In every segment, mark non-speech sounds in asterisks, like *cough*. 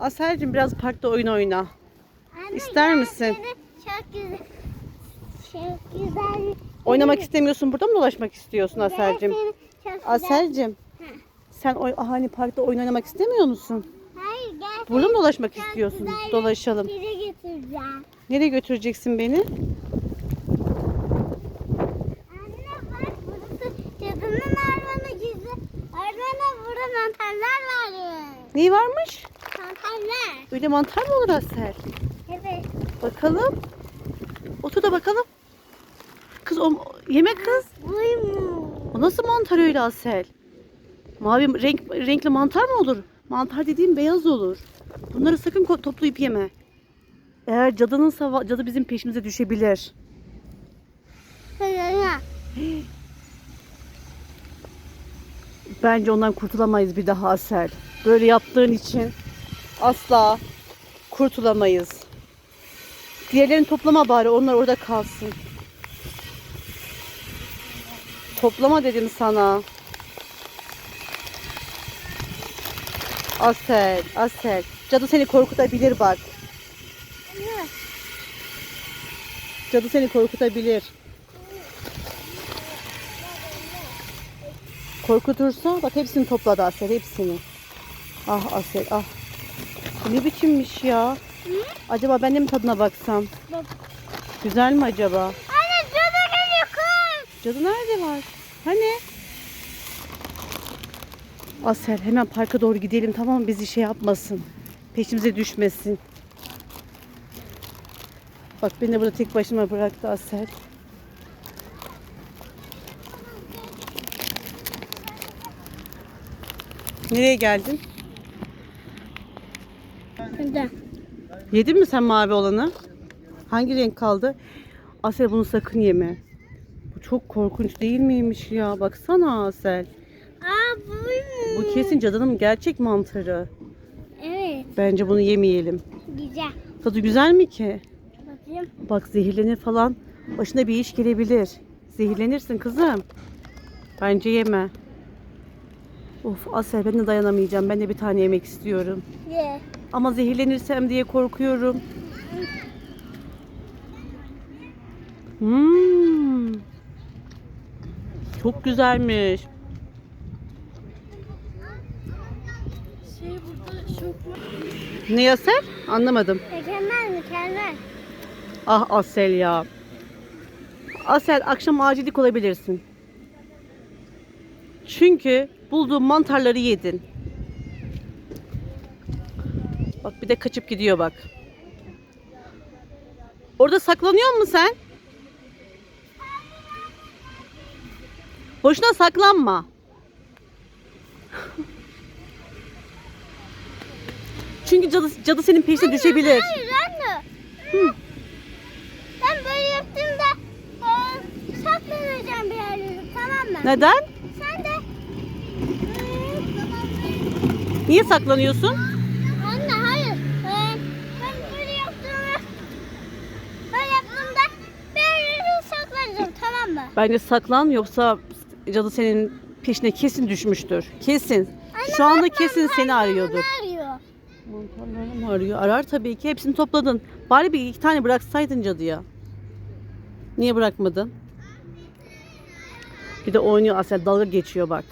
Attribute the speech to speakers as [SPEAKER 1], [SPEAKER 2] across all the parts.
[SPEAKER 1] Aselcim biraz parkta oyun oyna.
[SPEAKER 2] Anne,
[SPEAKER 1] İster misin?
[SPEAKER 2] Çok güzel. Çok güzel.
[SPEAKER 1] Oynamak istemiyorsun burada mı dolaşmak istiyorsun Aselcim? Aselcim sen oy, hani parkta oyun oynamak istemiyor musun?
[SPEAKER 2] Hayır gel.
[SPEAKER 1] Burada mı dolaşmak
[SPEAKER 2] çok
[SPEAKER 1] istiyorsun?
[SPEAKER 2] güzel
[SPEAKER 1] Dolaşalım.
[SPEAKER 2] yere götüreceğim.
[SPEAKER 1] Nereye götüreceksin beni?
[SPEAKER 2] Anne bak burası cadının armanı gizli. Armana burada mantarlar var.
[SPEAKER 1] Ne varmış?
[SPEAKER 2] Mantarlar.
[SPEAKER 1] Öyle mantar mı olur Asel?
[SPEAKER 2] Evet.
[SPEAKER 1] Bakalım. Otur da bakalım. Kız o yeme kız.
[SPEAKER 2] Buymu.
[SPEAKER 1] O nasıl mantar öyle Asel? Mavi renk renkli mantar mı olur? Mantar dediğim beyaz olur. Bunları sakın toplayıp yeme. Eğer cadınınsa va- cadı bizim peşimize düşebilir. *gasps* Bence ondan kurtulamayız bir daha Asel. Böyle yaptığın için asla kurtulamayız. Diğerlerini toplama bari onlar orada kalsın. Toplama dedim sana. Asel, Asel. Cadı seni korkutabilir bak. Cadı seni korkutabilir. Korkutursa bak hepsini topladı Asel hepsini. Ah Asel ah. Ne biçimmiş ya? Acaba ben de mi tadına baksam?
[SPEAKER 2] Bak.
[SPEAKER 1] Güzel mi acaba?
[SPEAKER 2] Anne cadı geliyor kız.
[SPEAKER 1] Cadı nerede var? Hani? Asel hemen parka doğru gidelim tamam mı? Bizi şey yapmasın. Peşimize düşmesin. Bak beni de burada tek başıma bıraktı Asel. Nereye geldin?
[SPEAKER 2] Burada.
[SPEAKER 1] Yedin mi sen mavi olanı? Hangi renk kaldı? Asel bunu sakın yeme. Bu çok korkunç değil miymiş ya? Baksana Asel.
[SPEAKER 2] Aa buymu.
[SPEAKER 1] Bu kesin cadının gerçek mantarı.
[SPEAKER 2] Evet.
[SPEAKER 1] Bence bunu yemeyelim.
[SPEAKER 2] Güzel.
[SPEAKER 1] Tadı güzel mi ki?
[SPEAKER 2] Bakayım.
[SPEAKER 1] Bak zehirlenir falan. Başına bir iş gelebilir. Zehirlenirsin kızım. Bence yeme. Of Asel ben de dayanamayacağım. Ben de bir tane yemek istiyorum.
[SPEAKER 2] Ye.
[SPEAKER 1] Ama zehirlenirsem diye korkuyorum. Hmm. Çok güzelmiş.
[SPEAKER 2] Şey burada çok
[SPEAKER 1] Ne Asel? Anlamadım.
[SPEAKER 2] Mükemmel mükemmel.
[SPEAKER 1] Ah Asel ya. Asel akşam acillik olabilirsin. Çünkü bulduğum mantarları yedin. Bak bir de kaçıp gidiyor bak. Orada saklanıyor musun sen? Boşuna saklanma. Çünkü cadı, cadı senin peşine düşebilir.
[SPEAKER 2] Hayır anne. Hı. Ben böyle yaptığımda e, saklanacağım bir yerlere tamam mı?
[SPEAKER 1] Neden?
[SPEAKER 2] Sen de
[SPEAKER 1] Niye saklanıyorsun?
[SPEAKER 2] Anne hayır. Ee, ben böyle yaptığımda böyle yaptığımda yerlere saklanacağım tamam mı?
[SPEAKER 1] Bence saklan yoksa cadı senin peşine kesin düşmüştür. Kesin.
[SPEAKER 2] Anne,
[SPEAKER 1] Şu anda
[SPEAKER 2] bak,
[SPEAKER 1] kesin seni arıyordur.
[SPEAKER 2] arıyor.
[SPEAKER 1] Mantarlarını mı arıyor? Arar tabii ki. Hepsini topladın. Bari bir iki tane bıraksaydın cadıya. Niye bırakmadın? Bir de oynuyor Asel dalga geçiyor bak.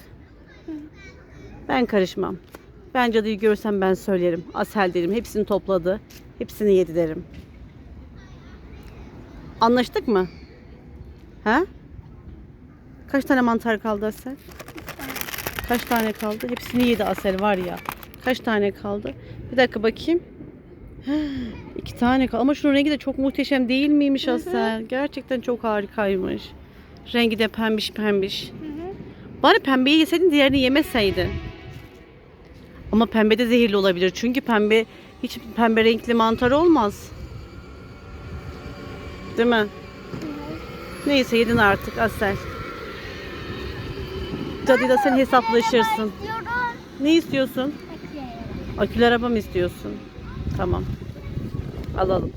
[SPEAKER 1] Ben karışmam. Ben cadıyı görsem ben söylerim. Asel derim. Hepsini topladı. Hepsini yedi derim. Anlaştık mı? He? Kaç tane mantar kaldı Asel? Kaç tane kaldı? Hepsini yedi Asel var ya. Kaç tane kaldı? Bir dakika bakayım. İki tane kaldı. Ama şunun rengi de çok muhteşem değil miymiş Asel? Gerçekten çok harikaymış. Rengi de pembiş pembiş. Bari pembeyi yeseydin diğerini yemeseydin. Ama pembe de zehirli olabilir. Çünkü pembe hiç pembe renkli mantar olmaz. Değil mi? Neyse yedin artık Asel. Cadıyla sen hesaplaşırsın. Ne istiyorsun? Akülü araba mı istiyorsun? Tamam. Alalım.